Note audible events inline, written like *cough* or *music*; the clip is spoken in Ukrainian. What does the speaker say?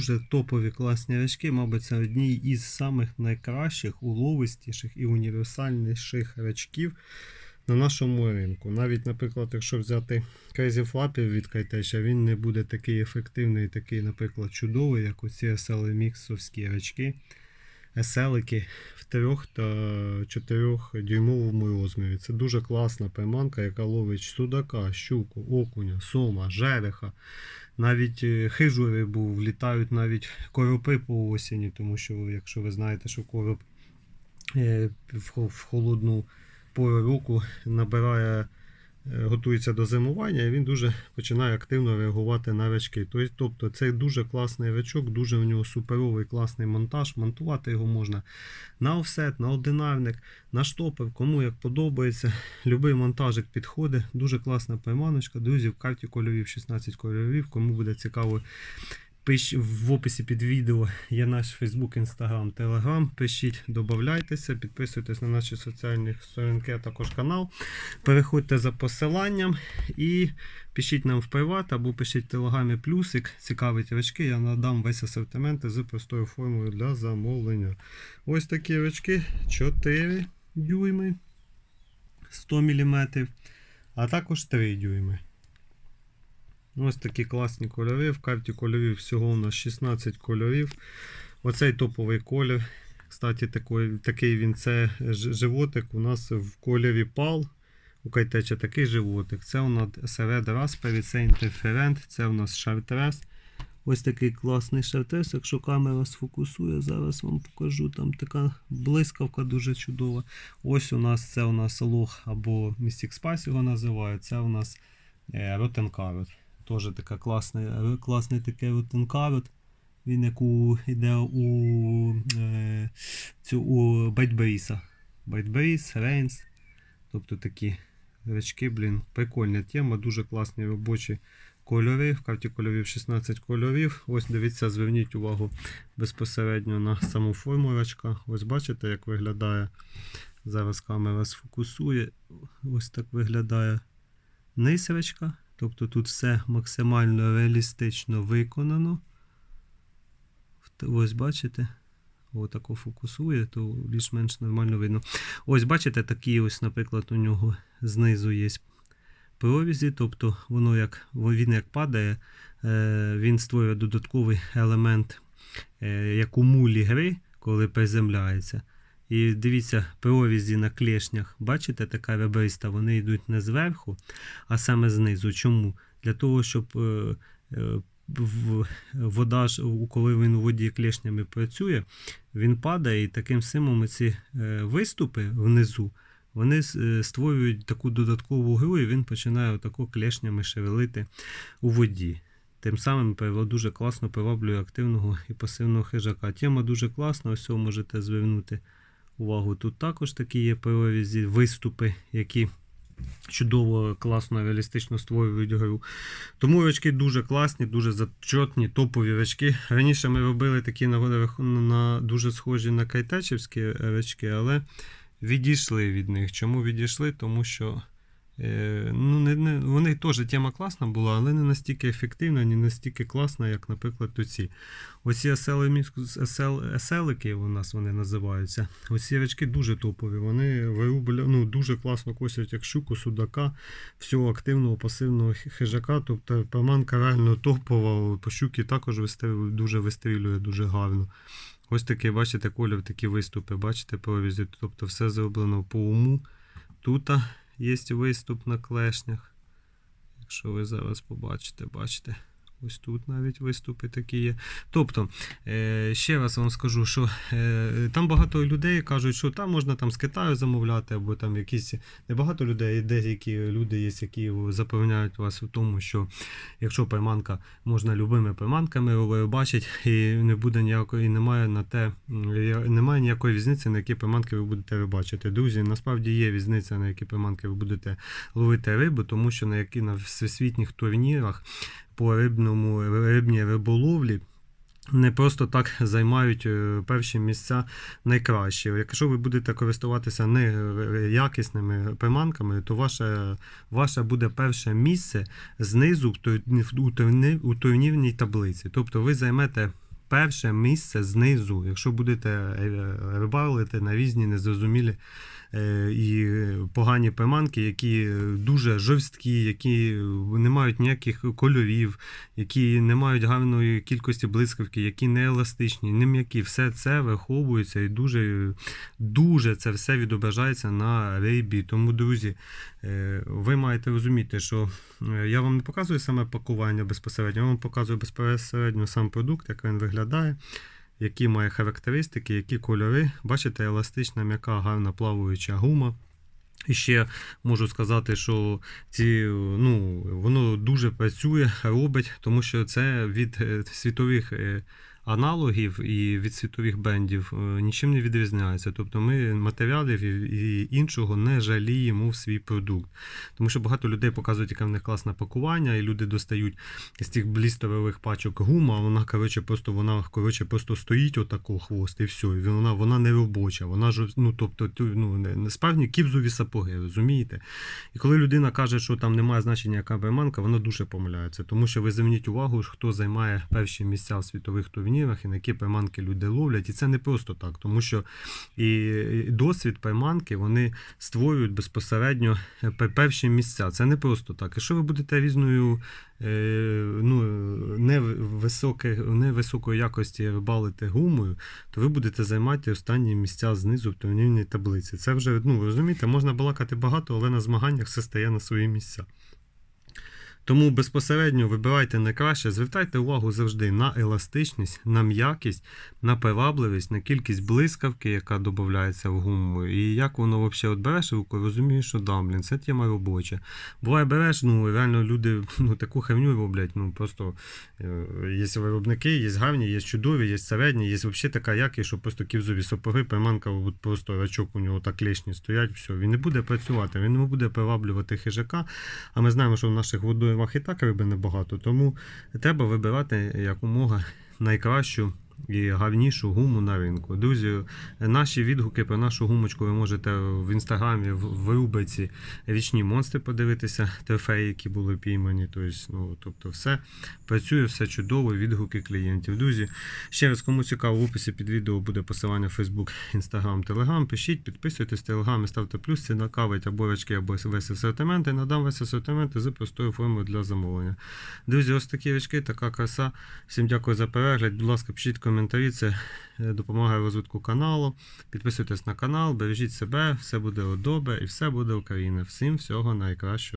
дуже топові класні речки. Мабуть, це одні із самих найкращих, уловистіших і універсальніших речків на нашому ринку. Навіть, наприклад, якщо взяти Crazy Flapper від Кайтеша, він не буде такий ефективний, такий, наприклад, чудовий, як оці SL міксовські речки. Еселики в 3 та 4 дюймовому розмірі. Це дуже класна приманка, яка ловить судака, щуку, окуня, сома, жереха. Навіть хижури був, літають навіть коропи по осені, тому що, якщо ви знаєте, що короб е, в хо- в холодну пору року набирає, е, готується до зимування, і він дуже починає активно реагувати на речки. Тобто- це дуже класний речок, дуже в нього суперовий класний монтаж. Монтувати його можна на офсет, на одинарник, на штопор, кому як подобається. Любий монтажик підходить. Дуже класна приманочка. Друзі, в карті кольорів 16 кольорів. Кому буде цікаво, пиш в описі під відео є наш Facebook, Instagram, Telegram. Пишіть, додавайтеся, підписуйтесь на наші соціальні сторінки, а також канал. Переходьте за посиланням і пишіть нам в приват або пишіть в телеграмі плюсик, цікавить речки. Я надам весь асортимент з простою формою для замовлення. Ось такі речки 4 дюйми 100 мм, а також 3 дюйми. Ось такі класні кольори. В карті кольорів всього у нас 16 кольорів. Оцей топовий колір. Кстати, такий, такий він це животик у нас в кольорі пал. У кайтеча такий животик. Це у нас серед Raspberry, це інтерферент, це у нас шартрес. Ось такий класний шартрес. Якщо камера сфокусує, зараз вам покажу. Там така блискавка дуже чудова. Ось у нас це у нас лог або Mystic Spice його називають. Це у нас е, Rotten Carrot. Теж така класний, е, класний такий Rotten Carrot. Він як у, йде у, е, у Байтбейса. Байтбейс, Рейнс. Тобто такі речки, блін, прикольна тема, дуже класні робочі кольори. В карті кольорів 16 кольорів. Ось дивіться, зверніть увагу безпосередньо на саму форму рачка. Ось бачите, як виглядає. Зараз камера сфокусує. Ось так виглядає низ рачка. Тобто тут все максимально реалістично виконано. Ось бачите. Отако фокусує, то більш-менш нормально видно. Ось бачите, такі ось, наприклад, у нього знизу є прорізі, тобто воно як він як падає, е, він створює додатковий елемент, е, як у мулі гри, коли приземляється. І дивіться, прорізі на клешнях, бачите, така ребриста, вони йдуть не зверху, а саме знизу. Чому? Для того, щоб е, е, вода, коли він у воді клешнями працює, він падає і таким самим ці е, виступи внизу вони створюють таку додаткову гру, і він починає отако клешнями шевелити у воді. Тим самим пиво дуже класно приваблює активного і пасивного хижака. Тема дуже класна, ось можете звернути увагу. Тут також такі є прорізі, виступи, які чудово, класно, реалістично створюють гру. Тому речки дуже класні, дуже зачетні, топові рачки. Раніше ми робили такі на, на дуже схожі на кайтачівські речки, але відійшли від них. Чому відійшли? Тому що ну, не, не, вони теж тема класна була, але не настільки ефективна, не настільки класна, як, наприклад, оці. Оці еселики у нас вони називаються. Оці речки дуже топові. Вони вирубля, ну, дуже класно косять як щуку, судака, всього активного пасивного хижака. Тобто приманка реально топова. По щуки також вистрілює, дуже вистрілює дуже гарно. Ось такий, бачите, колір, такі виступи, бачите, прорізі. Тобто все зроблено по уму. Тут є виступ на клешнях. Якщо ви зараз побачите, бачите. Ось тут навіть виступи такі є. Тобто, е, ще раз вам скажу, що е, там багато людей кажуть, що там можна там з Китаю замовляти, або там якісь небагато людей, деякі люди є, які запевняють вас у тому, що якщо приманка можна любими приманками ви бачить, і не буде ніякої, і немає на те, немає ніякої різниці, на які приманки ви будете рибачити. Друзі, насправді є різниця, на які приманки ви будете ловити рибу, тому що на які на всесвітніх турнірах по рибному рибній риболовлі. Не просто так займають е, перші місця найкращі. Якщо ви будете користуватися не е, якісними приманками, то ваше, ваше буде перше місце знизу у турнірній таблиці. Тобто ви займете перше місце знизу. Якщо будете е, рибалити на різні незрозумілі і погані приманки, які дуже жорсткі, які не мають ніяких кольорів, які не мають гарної кількості блискавки, які не еластичні, не м'які, все це виховується і дуже, дуже це все відображається на рибі. Тому, друзі, е, ви маєте розуміти, що е, я вам не показую саме пакування безпосередньо, я вам показую безпосередньо сам продукт, як він виглядає. Які має характеристики, які кольори. Бачите, еластична, м'яка, гарна плаваюча гума. І ще можу сказати, що ці, ну, воно дуже працює, робить, тому що це від е, світових е, аналогів і від світових бендів е, нічим не відрізняється. Тобто ми матеріалів і, іншого не жаліємо в свій продукт. Тому що багато людей показують, яке в них класне пакування, і люди достають з цих блістерових пачок гума, а вона коротше, просто вона коротше, просто стоїть отако хвост, і все. І вона, вона не робоча. Вона ж, ну, тобто, ну, справжні кіпзові сапоги, розумієте? І коли людина каже, що там немає значення яка приманка, вона дуже помиляється. Тому що ви зверніть увагу, хто займає перші місця в світових турнірах і на які приманки люди ловлять. І це не просто так, тому що і досвід приманки вони створюють безпосередньо е, перші місця. Це не просто так. Якщо ви будете різною е, ну, не, високе, не високої якості рибалити гумою, то ви будете займати останні місця знизу в турнірній таблиці. Це вже, ну, розумієте, можна балакати багато, але на змаганнях все стає на свої місця. Тому безпосередньо вибирайте найкраще, звертайте увагу завжди на еластичність, на м'якість, на привабливість, на кількість блискавки, яка додається в гуму. І як воно взагалі от береш руку, розумієш, що да, блін, це тема робоча. Буває береш, ну реально люди *laughs* ну, таку херню роблять. Ну просто е, є виробники, є гарні, є чудові, є середні, є взагалі така якість, що просто ківзові сапоги, приманка, просто рачок у нього так лишні стоять, все. Він не буде працювати, він не буде приваблювати хижака. А ми знаємо, що в наших водоймах і так риби небагато, тому треба вибирати якомога найкращу і гарнішу гуму на ринку. Друзі, наші відгуки про нашу гумочку ви можете в інстаграмі, в, рубриці Річні монстри подивитися, трофеї, які були піймані. Тобто, ну, тобто все працює, все чудово, відгуки клієнтів. Друзі, ще раз, кому цікаво, в описі під відео буде посилання в Facebook, Instagram, Telegram. Пишіть, підписуйтесь, Telegram, ставте плюс, це накавить або рачки, або весь асортимент. І надам весь асортимент з простою формою для замовлення. Друзі, ось такі рачки, така краса. Всім дякую за перегляд. Будь ласка, пишіть коментарі. Це е, допомагає розвитку каналу. Підписуйтесь на канал, бережіть себе, все буде добре і все буде Україна. Всім всього найкращого.